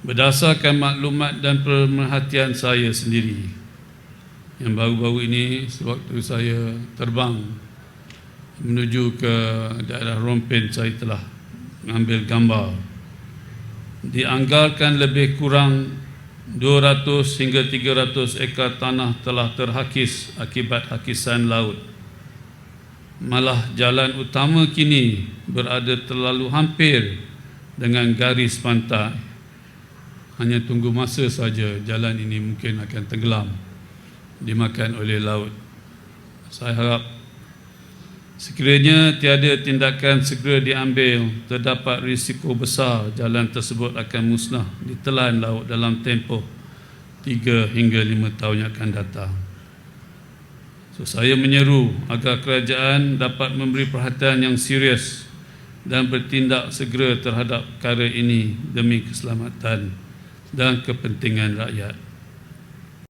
Berdasarkan maklumat dan pemerhatian saya sendiri Yang baru-baru ini sewaktu saya terbang Menuju ke daerah Rompen saya telah mengambil gambar. Dianggarkan lebih kurang 200 hingga 300 ekar tanah telah terhakis akibat hakisan laut. Malah jalan utama kini berada terlalu hampir dengan garis pantai hanya tunggu masa saja jalan ini mungkin akan tenggelam dimakan oleh laut. Saya harap sekiranya tiada tindakan segera diambil terdapat risiko besar jalan tersebut akan musnah ditelan laut dalam tempoh 3 hingga 5 tahun yang akan datang. So, saya menyeru agar kerajaan dapat memberi perhatian yang serius dan bertindak segera terhadap perkara ini demi keselamatan dan kepentingan rakyat.